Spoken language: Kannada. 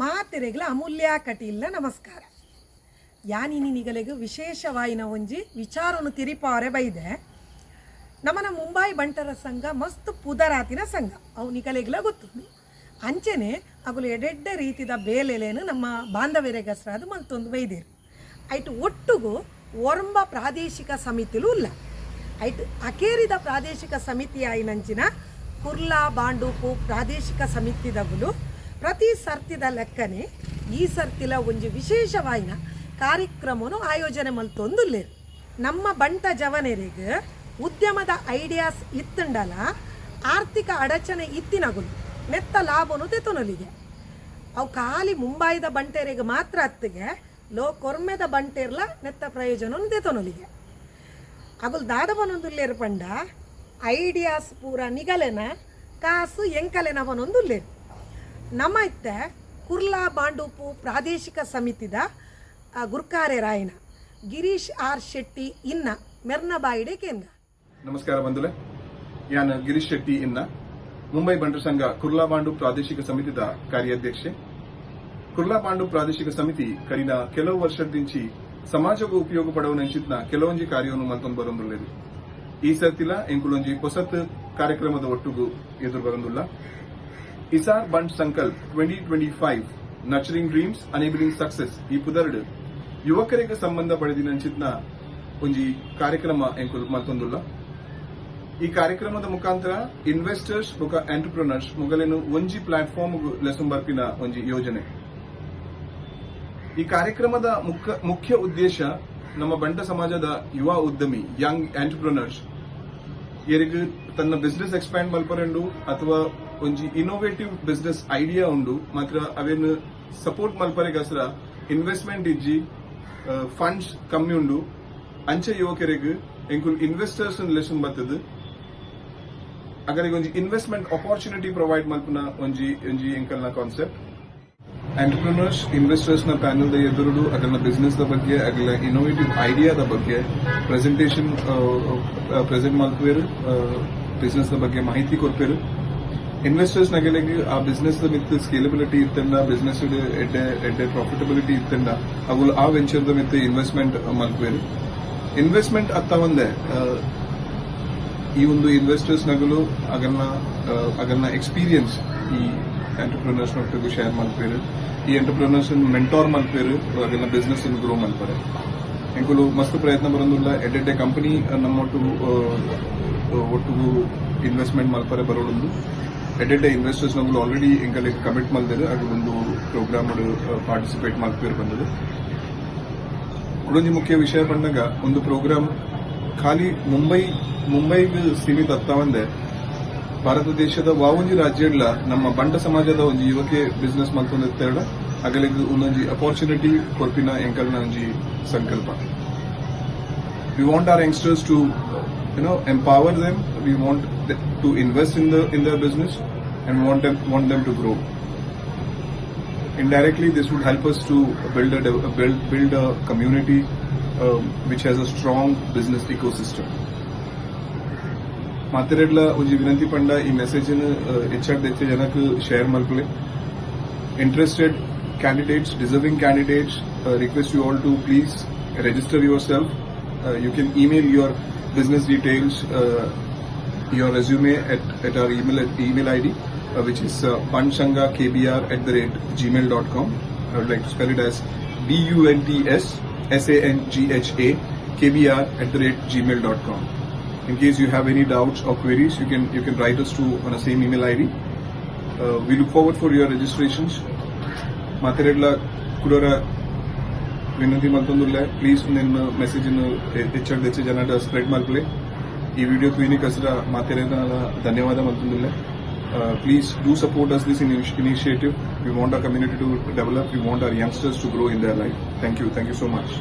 ಮಾತೆರೆಗ್ಲ ಅಮೂಲ್ಯ ಕಟೀಲ್ನ ನಮಸ್ಕಾರ. ಯಾನಿನಿ ನಿಗಲೆಗು ವಿಶೇಷವಾಯಿನ ಒಂಜಿ ವಿಚಾರವನ್ನು ತಿರಿಪಾರೆ ಬೈದೆ. ನಮ್ಮನ ಮುಂಬೈ ಬಂಟರ ಸಂಘ ಮಸ್ತ್ ಪುದರಾತಿನ ಸಂಘ. ಅವು ನಿಗಲೆಗ್ಲ ಗೊತ್ತು ಅಂಚೆನೆ ಅಗಲು ಎಡೆಡ್ಡ ರೀತಿದ ಬೇಲೆಲೇನು ನಮ್ಮ ಬಾಂಧವ್ಯರ ಹೆಸರಾದ ಮಲ್ತೊಂದು ಬೈದೇರು. ಐಟ್ ಒಟ್ಟುಗೂ ಒರಂಬ ಪ್ರಾದೇಶಿಕ ಸಮಿತಿಲು ಇಲ್ಲ. ಐಟ್ ಅಕೇರಿದ ಪ್ರಾದೇಶಿಕ ಸಮಿತಿ ಆಯಿನಂಚಿನ ಕುರ್ಲಾ ಬಾಂಡೂಪು ಪ್ರಾದೇಶಿಕ ಸಮಿತಿದಗುಲು ಪ್ರತಿ ಸರ್ತಿದ ಲೆಕ್ಕನೆ ಈ ಸರ್ತಿಲ ಒಂಜಿ ವಿಶೇಷವಾಯಿನ ಕಾರ್ಯಕ್ರಮನು ಆಯೋಜನೆ ಮಲ್ತೊಂದುಲ್ಲೇರು ನಮ್ಮ ಬಂಟ ಜವನೆರಿಗೆ ಉದ್ಯಮದ ಐಡಿಯಾಸ್ ಇತ್ತುಂಡಲ ಆರ್ಥಿಕ ಅಡಚಣೆ ಇತ್ತಿನಗುಲು ನೆತ್ತ ಲಾಭನು ತೆತುನಲಿದೆ ಅವು ಖಾಲಿ ಮುಂಬೈದ ಬಂಟೇರಿಗೆ ಮಾತ್ರ ಅತ್ತಿಗೆ ಲೋ ಕೊರ್ಮೆದ ಬಂಟೇರ್ಲ ನೆತ್ತ ಪ್ರಯೋಜನ ತೆತೊನಲಿಗೆ ಅಗುಲ್ ದಾದವನೊಂದುಲ್ಲೇರು ಪಂಡ ಐಡಿಯಾಸ್ ಪೂರ ನಿಗಲೆನ ಕಾಸು ಎಂಕಲೆನವನೊಂದುಲ್ಲೇರು. ನಮ್ಮ ಇತ್ತೆ ಕುರ್ಲಾ ಬಾಂಡೂಪು ಪ್ರಾದೇಶಿಕ ಸಮಿತಿದ ಗುರ್ಕಾರೆ ರಾಯನ ಗಿರೀಶ್ ಆರ್ ಶೆಟ್ಟಿ ಇನ್ನ ಮೆರ್ನಬಾಯಿಡೆ ಕೇಂದ್ರ ನಮಸ್ಕಾರ ಬಂಧುಲೆ ಯಾನ್ ಗಿರೀಶ್ ಶೆಟ್ಟಿ ಇನ್ನ ಮುಂಬೈ ಬಂಟರ ಸಂಘ ಕುರ್ಲಾ ಬಾಂಡು ಪ್ರಾದೇಶಿಕ ಸಮಿತಿದ ಕಾರ್ಯಾಧ್ಯಕ್ಷೆ. ಕುರ್ಲಾ ಬಾಂಡು ಪ್ರಾದೇಶಿಕ ಸಮಿತಿ ಕರಿನ ಕೆಲವು ವರ್ಷದಿಂಚಿ ಸಮಾಜಕ್ಕೂ ಉಪಯೋಗ ಪಡುವನಂಚಿತ್ನ ಕೆಲವೊಂಜಿ ಕಾರ್ಯವನ್ನು ಮತ್ತೊಂದು ಬರೊಂದುಳ್ಳೇದು ಈ ಸರ್ತಿಲ ಎಂಕುಲೊಂಜಿ ಹೊಸತ್ ಕಾರ್ಯಕ್ರಮದ ಒಟ್ಟುಗೂ ಎದುರು ಬರೊಂದುಲ್ಲ. ಇಸಾರ್ ಬಂಡ್ Sankalp twenty twenty five nurturing dreams enabling success ಈ ಪುದರ್ಡ್. ಯುವಕರಿಗೆ ಸಂಬಂಧ ಪಡೆದಿನಂಚಿತ್ನ ಒಂಜಿ ಕಾರ್ಯಕ್ರಮ ಎಂಕುಲು ಈ ಕಾರ್ಯಕ್ರಮದ ಮುಖಾಂತರ ಇನ್ವೆಸ್ಟರ್ಸ್ ಬೊಕ ಎಂಟರ್ಪ್ರಿನರ್ಸ್ ಮೊಗಲೇನು ಒಂಜಿ ಪ್ಲಾಟ್ಫಾರ್ಮ್ ಬರ್ಪಿನ ಒಂಜಿ ಯೋಜನೆ. ಈ ಕಾರ್ಯಕ್ರಮದ ಮುಖ್ಯ ಉದ್ದೇಶ ನಮ್ಮ ಬಂಟ ಸಮಾಜದ ಯುವ ಉದ್ಯಮಿ ಯಂಗ್ ಎಂಟರ್ಪ್ರಿನರ್ಸ್ ಇವರಿಗೆ ತನ್ನ ಬಿಸ್ನೆಸ್ ಎಕ್ಸ್ಪ್ಯಾಂಡ್ ಮಲ್ಪರೆಂಡು ಅಥವಾ ಒಂಜಿ ಇನೋವೇಟಿವ್ ಬಿಸ್ನೆಸ್ ಐಡಿಯಾ ಉಂಡು. ಮಾತ್ರ ಅವೇನು ಸಪೋರ್ಟ್ ಮಲ್ಪರೆಗಸ್ರ ಇನ್ವೆಸ್ಟ್ಮೆಂಟ್ ಇಜ್ಜಿ ಫಂಡ್ಸ್ ಕಮ್ಮಿ ಉಂಡು. ಅಂಚೆ ಯುವಕರಿಗೆ ಎಂಕುಲ್ ಇನ್ವೆಸ್ಟರ್ಸ್ ಲೆಸನ್ ಬರ್ತದೆ. ಅಗರಿಗೆ ಒಂಜಿ ಇನ್ವೆಸ್ಟ್ಮೆಂಟ್ ಅಪರ್ಚುನಿಟಿ ಪ್ರೊವೈಡ್ ಮಲ್ಪನ ಒಂಜಿ ಒಂಜಿ ಎಂಕಲ್ನ ಕಾನ್ಸೆಪ್ಟ್ ಎಂಟರ್ಪ್ರಿನರ್ಸ್ ಇನ್ವೆಸ್ಟರ್ಸ್ನ ಪ್ಯಾನಲ್ ದ ಎದುರುಡು ಅದನ್ನ ಬಿಸ್ನೆಸ್ ದ ಬಗ್ಗೆ ಅಗಲ ಇನೋವೇಟಿವ್ ಐಡಿಯಾದ ಬಗ್ಗೆ ಪ್ರೆಸೆಂಟೇಷನ್ ಪ್ರೆಸೆಂಟ್ ಮಾಡ್ತೇವೆ ಬಿಸ್ನೆಸ್ ದ ಬಗ್ಗೆ ಮಾಹಿತಿ ಕೊಡ್ತೇವೆ ಇನ್ವೆಸ್ಟರ್ಸ್ ಆ ಬಿಸ್ನೆಸ್ ಮಿತ್ ಸ್ಕೇಲಬಿಲಿಟಿ ಇತ್ತಂಡ ಬಿಸ್ನೆಸ್ ಎಡ್ಡೆ ಎಡ್ಡೆ ಪ್ರಾಫಿಟಬಿಲಿಟಿ ಇತ್ತಂಡ ಅವು ಆ ವೆಂಚರ್ ದ ಮಿತ್ ಇನ್ವೆಸ್ಟ್ಮೆಂಟ್ ಮಾಡ್ತೇವೆ ಇನ್ವೆಸ್ಟ್ಮೆಂಟ್ ಅತ್ತ ಒಂದೇ ಈ ಒಂದು ಇನ್ವೆಸ್ಟರ್ಸ್ ನಗಲು ಅಗನ್ನ ಅಗನ್ನ ಎಕ್ಸ್ಪೀರಿಯನ್ಸ್ ಈ ಎಂಟರ್ಪ್ರಿನರ್ಸ್ ನೊಟ್ಟಿಗೆ ಶೇರ್ ಮಾಡ್ತಾರೆ ಈ ಎಂಟರ್ಪ್ರಿನರ್ಸ್ ಮೆಂಟೋರ್ ಮಾಡ್ತಾರೆ ಅಗನ್ನ ಬಿಸ್ನೆಸ್ ಗ್ರೋ ಮಾಡ್ತಾರೆ. ಎಂಕುಲು ಮಸ್ತ್ ಪ್ರಯತ್ನ ಬರೋದಿಲ್ಲ ಎಡ್ಡೆಡ್ಡೆ ಕಂಪನಿ ನಮ್ಮೊಟ್ಟು ಒಟ್ಟಿಗೂ ಇನ್ವೆಸ್ಟ್ಮೆಂಟ್ ಮಲ್ಪರೆ ಬರೋದೊಂದು ಎಡ್ಡೆಡ್ಡೆ ಇನ್ವೆಸ್ಟರ್ಸ್ ನಮ್ಗೆ ಆಲ್ರೆಡಿ ಎಂಕಲಿಗೆ ಕಮಿಟ್ ಮಲ್ತಿದೆ ಅದು ಒಂದು ಪ್ರೋಗ್ರಾಮ್ ಪಾರ್ಟಿಸಿಪೇಟ್ ಮಾಡ್ತಾರೆ ಬಂದದ್ದು. ಕುಡೊಂಜಿ ಮುಖ್ಯ ವಿಷಯ ಬಂದಾಗ, ಒಂದು ಪ್ರೋಗ್ರಾಮ್ ಖಾಲಿ ಮುಂಬೈ, ಮುಂಬೈಗೆ ಸೀಮಿತ ಅತ್ತವಂದೆ ಭಾರತ ದೇಶದ ವಾವೊಂಜಿ ರಾಜ್ಯಡ್ಲ ನಮ್ಮ ಬಂಡ ಸಮಾಜದ ಒಂಜಿ ಯುವಕೆ ಬಿಸ್ನೆಸ್ ಮಲ್ತೊಂದಿರ್ತಾರ ಅಗಲಿಗೆ ಒಂದೊಂಜಿ ಅಪರ್ಚುನಿಟಿ ಕೊರ್ಪಿನ ಎಂಕಲ್ನ ಒಂಜಿ Sankalpa. We want our youngsters to you know empower them we want to invest in the in the business and want want them to grow indirectly this would help us to build a dev- build build a community um, which has a strong business ecosystem ಮಾತಿರೆಡ್ಲ ಒಂಜಿ ವಿನಂತಿ ಪಂಡ ಈ ಮೆಸೇಜ್ ಹೆಚ್ಚಾಗಿ ಹೆಚ್ಚು ಜನಕ್ಕೆ share ಮಲ್ಪಲೆ interested candidates deserving candidates request you all to please register yourself you can email your business details your resume at, at our email email ID, uh, which is uh, bunshangakbr at the rate gmail.com. I would like to spell it as B U N T S S A N G H A KBR at the rate gmail.com. In case you have any doubts or queries, you can you can write us to on the same email ID. Uh, we look forward for your registrations. ಮಾತಿರೆಡ್ಲ ಕುಡೋರ ವಿನಂತಿ ಮಲ್ತೊಂದುಲ್ಲ ಪ್ಲೀಸ್ ನಿನ್ನ ಮೆಸೇಜ್ ಹೆಚ್ಚು ಹೆಚ್ಚು ಜನ ಸ್ಪ್ರೆಡ್ ಮಾಡ್ಕೊಳ್ಳಿ ಈ ವಿಡಿಯೋ ಕ್ಲಿನಿಕ್ ಹೆಸರ ಮಾತಿರೋದ ಧನ್ಯವಾದ ಮಲ್ತೊಂದುಲ್ಲ please do support us this initiative we want our community to develop we want our youngsters to grow in their life thank you thank you so much